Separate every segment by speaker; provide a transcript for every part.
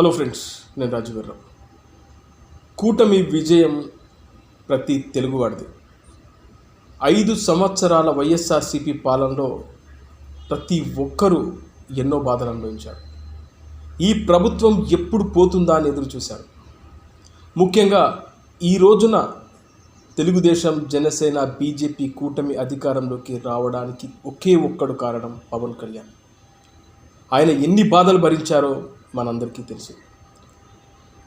Speaker 1: Hello friends నేను రాజు గారు కూటమి విజయం ప్రతి తెలుగువాడిది. ఐదు సంవత్సరాల వైఎస్ఆర్సీపీ పాలనలో ప్రతి ఒక్కరూ ఎన్నో బాధలు అనుభవించారు. ఈ ప్రభుత్వం ఎప్పుడు పోతుందా అని ఎదురు చూశారు. ముఖ్యంగా ఈ రోజున తెలుగుదేశం జనసేన బీజేపీ కూటమి అధికారంలోకి రావడానికి ఒకే ఒక్కడు కారణం పవన్ కళ్యాణ్. ఆయన ఎన్ని బాధలు భరించారో మనందరికీ తెలుసు.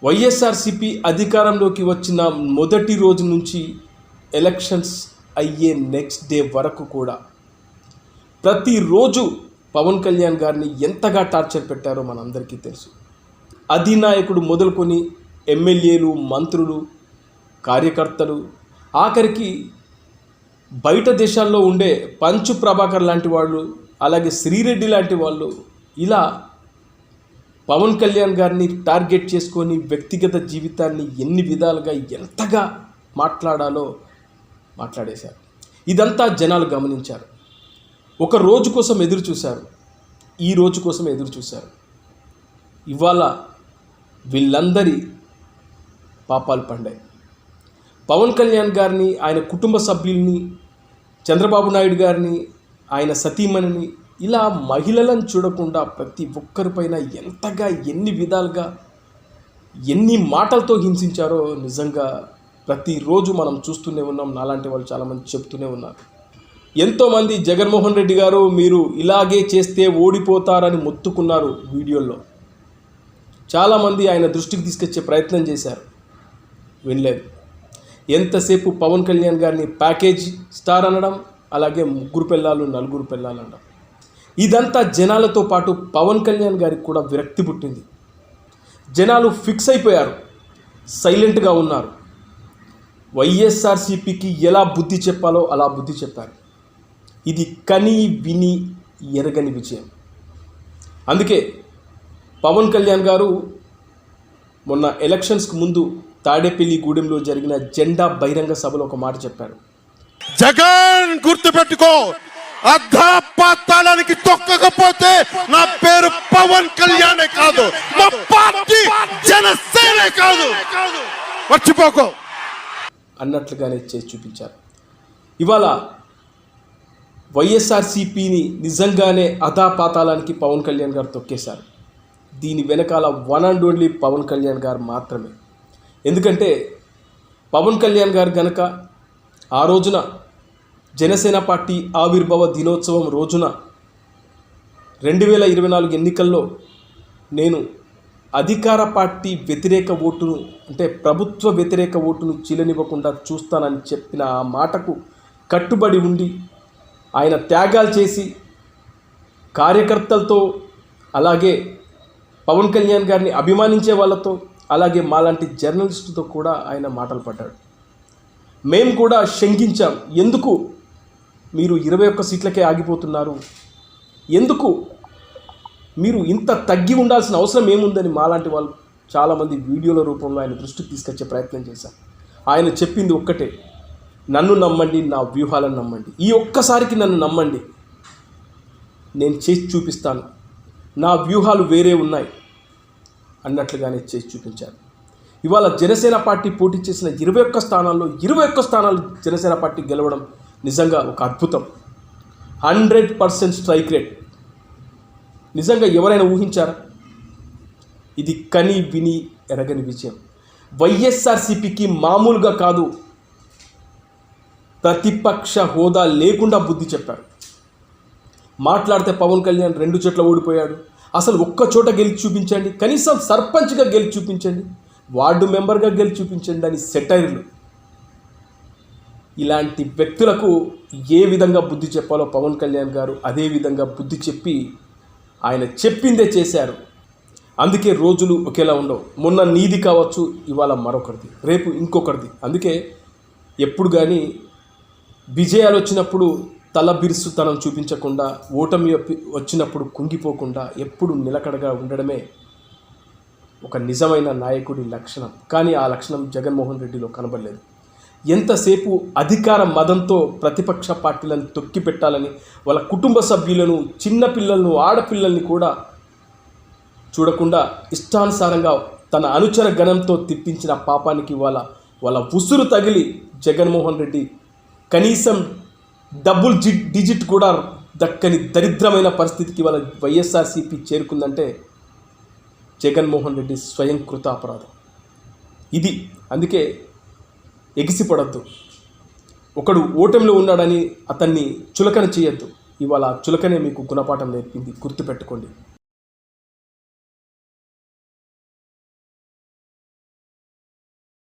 Speaker 1: వైఎస్ఆర్సిపి అధికారంలోకి వచ్చిన మొదటి రోజు నుంచి ఎలక్షన్స్ అయ్యే నెక్స్ట్ డే వరకు కూడా ప్రతిరోజు పవన్ కళ్యాణ్ గారిని ఎంతగా టార్చర్ పెట్టారో మనందరికీ తెలుసు. అధినాయకుడు మొదలుకొని ఎమ్మెల్యేలు మంత్రులు కార్యకర్తలు ఆఖరికి బయట దేశాల్లో ఉండే పంచు ప్రభాకర్ లాంటి వాళ్ళు అలాగే శ్రీరెడ్డి లాంటి వాళ్ళు ఇలా పవన్ కళ్యాణ్ గారిని టార్గెట్ చేసుకొని వ్యక్తిగత జీవితాన్ని ఎన్ని విధాలుగా ఎంతగా మాట్లాడాలో మాట్లాడేశారు. ఇదంతా జనాలు గమనించారు. ఒక రోజు కోసం ఎదురు చూశారు. ఈ రోజు కోసం ఎదురు చూశారు. ఇవాళ వీళ్ళందరి పాపాలు పండాయి. పవన్ కళ్యాణ్ గారిని ఆయన కుటుంబ సభ్యుల్ని చంద్రబాబు నాయుడు గారిని ఆయన సతీమణిని ఇలా మహిళలను చూడకుండా ప్రతి ఒక్కరిపైన ఎంతగా ఎన్ని విధాలుగా ఎన్ని మాటలతో హింసించారో నిజంగా ప్రతిరోజు మనం చూస్తూనే ఉన్నాం. నాలాంటి వాళ్ళు చాలామంది చెప్తూనే ఉన్నారు. ఎంతోమంది జగన్మోహన్ రెడ్డి గారు మీరు ఇలాగే చేస్తే ఓడిపోతారని మొత్తుకున్నారు వీడియోల్లో. చాలామంది ఆయన దృష్టికి తీసుకొచ్చే ప్రయత్నం చేశారు. వినలేదు. ఎంతసేపు పవన్ కళ్యాణ్ గారిని ప్యాకేజ్ స్టార్ అనడం అలాగే ముగ్గురు పిల్లలు నలుగురు పిల్లలు అనడం. ఇదంతా జనాలతో పాటు పవన్ కళ్యాణ్ గారికి కూడా విరక్తి పుట్టింది. జనాలు ఫిక్స్ అయిపోయారు. సైలెంట్గా ఉన్నారు. వైఎస్ఆర్సీపీకి ఎలా బుద్ధి చెప్పాలో అలా బుద్ధి చెప్పారు. ఇది కని విని ఎరగని విజయం. అందుకే పవన్ కళ్యాణ్ గారు మొన్న ఎలక్షన్స్కి ముందు తాడేపల్లి గూడెంలో జరిగిన జెండా బహిరంగ సభలో ఒక మాట చెప్పారు.
Speaker 2: జగన్ గుర్తుపెట్టుకో అర్ధపాతాళానికి తొక్కకపోతే నా పేరు పవన్ కళ్యాణే కాదు. మా పార్టీ జనసేనే కాదు. మర్చిపోకు.
Speaker 1: అన్నట్లుగానే చేసి చూపించారు. ఇవాళ వైఎస్ఆర్సీపీని నిజంగానే అధాపాతాళానికి పవన్ కళ్యాణ్ గారు తొక్కేశారు. దీని వెనకాల one and only Pawan Kalyan garu మాత్రమే. ఎందుకంటే పవన్ కళ్యాణ్ గారు గనక ఆ రోజున జనసేన పార్టీ ఆవిర్భావ దినోత్సవం రోజున రెండు వేల ఇరవై నాలుగు ఎన్నికల్లో నేను అధికార పార్టీ వ్యతిరేక ఓటును అంటే ప్రభుత్వ వ్యతిరేక ఓటును చీలనివ్వకుండా చూస్తానని చెప్పిన ఆ మాటకు కట్టుబడి ఉండి ఆయన త్యాగాలు చేసి కార్యకర్తలతో అలాగే పవన్ కళ్యాణ్ గారిని అభిమానించే వాళ్ళతో అలాగే మాలాంటి జర్నలిస్టుతో కూడా ఆయన మాటలు పడ్డాడు. మేము కూడా శంకించాం. ఎందుకు? మీరు ఇరవై ఒక్క సీట్లకే ఆగిపోతున్నారు. ఎందుకు? మీరు ఇంత తగ్గి ఉండాల్సిన అవసరం ఏముందని మాలాంటి వాళ్ళు చాలామంది వీడియోల రూపంలో ఆయన దృష్టికి తీసుకొచ్చే ప్రయత్నం చేశారు. ఆయన చెప్పింది ఒక్కటే నన్ను నమ్మండి నా వ్యూహాలను నమ్మండి. ఈ ఒక్కసారికి నన్ను నమ్మండి. నేను చేసి చూపిస్తాను. నా వ్యూహాలు వేరే ఉన్నాయి అన్నట్లుగానే చేసి చూపించారు. ఇవాళ జనసేన పార్టీ పోటీ చేసిన ఇరవై ఒక్క స్థానాల్లో ఇరవై ఒక్క స్థానాలు జనసేన పార్టీ గెలవడం నిజంగా ఒక అద్భుతం. Hundred percent strike rate. నిజంగా ఎవరైనా ఊహించారా? ఇది కని విని ఎరగని విజయం. వైఎస్ఆర్సీపీకి మామూలుగా కాదు. ప్రతిపక్ష హోదా లేకుండా బుద్ధి చెప్పారు. మాట్లాడితే పవన్ కళ్యాణ్ రెండు చోట్ల ఓడిపోయాడు. అసలు ఒక్క చోట గెలిచి చూపించండి. కనీసం సర్పంచ్గా గెలిచి చూపించండి. వార్డు మెంబర్గా గెలిచి చూపించండి అని సెటైర్లు. ఇలాంటి వ్యక్తులకు ఏ విధంగా బుద్ధి చెప్పాలో పవన్ కళ్యాణ్ గారు అదే విధంగా బుద్ధి చెప్పి ఆయన చెప్పిందే చేశారు. అందుకే రోజులు ఒకేలా ఉండవు. మొన్న నీది కావచ్చు ఇవాళ మరొకరిది రేపు ఇంకొకరిది. అందుకే ఎప్పుడు కానీ విజయాలు వచ్చినప్పుడు తల బిరుసుతనం చూపించకుండా ఓటమి వచ్చినప్పుడు కుంగిపోకుండా ఎప్పుడు నిలకడగా ఉండడమే ఒక నిజమైన నాయకుడి లక్షణం. కానీ ఆ లక్షణం జగన్మోహన్ రెడ్డిలో కనబడలేదు. ఎంతసేపు అధికార మదంతో ప్రతిపక్ష పార్టీలను తొక్కిపెట్టాలని వాళ్ళ కుటుంబ సభ్యులను చిన్నపిల్లలను ఆడపిల్లల్ని కూడా చూడకుండా ఇష్టానుసారంగా తన అనుచర గణంతో తిప్పించిన పాపానికి వాళ్ళ వాళ్ళ ఉసురు తగిలి జగన్మోహన్ రెడ్డి కనీసం డబుల్ జి డిజిట్ కూడా దక్కని దరిద్రమైన పరిస్థితికి వాళ్ళ వైఎస్ఆర్సీపీ చేరుకుందంటే జగన్మోహన్ రెడ్డి స్వయం కృత అపరాధం ఇది అందుకే ఎగిసిపడద్దు. ఒకడు ఓటమిలో ఉన్నాడని అతన్ని చులకన చేయొద్దు. ఇవాళ చులకనే మీకు గుణపాఠం నేర్పింది. గుర్తుపెట్టుకోండి.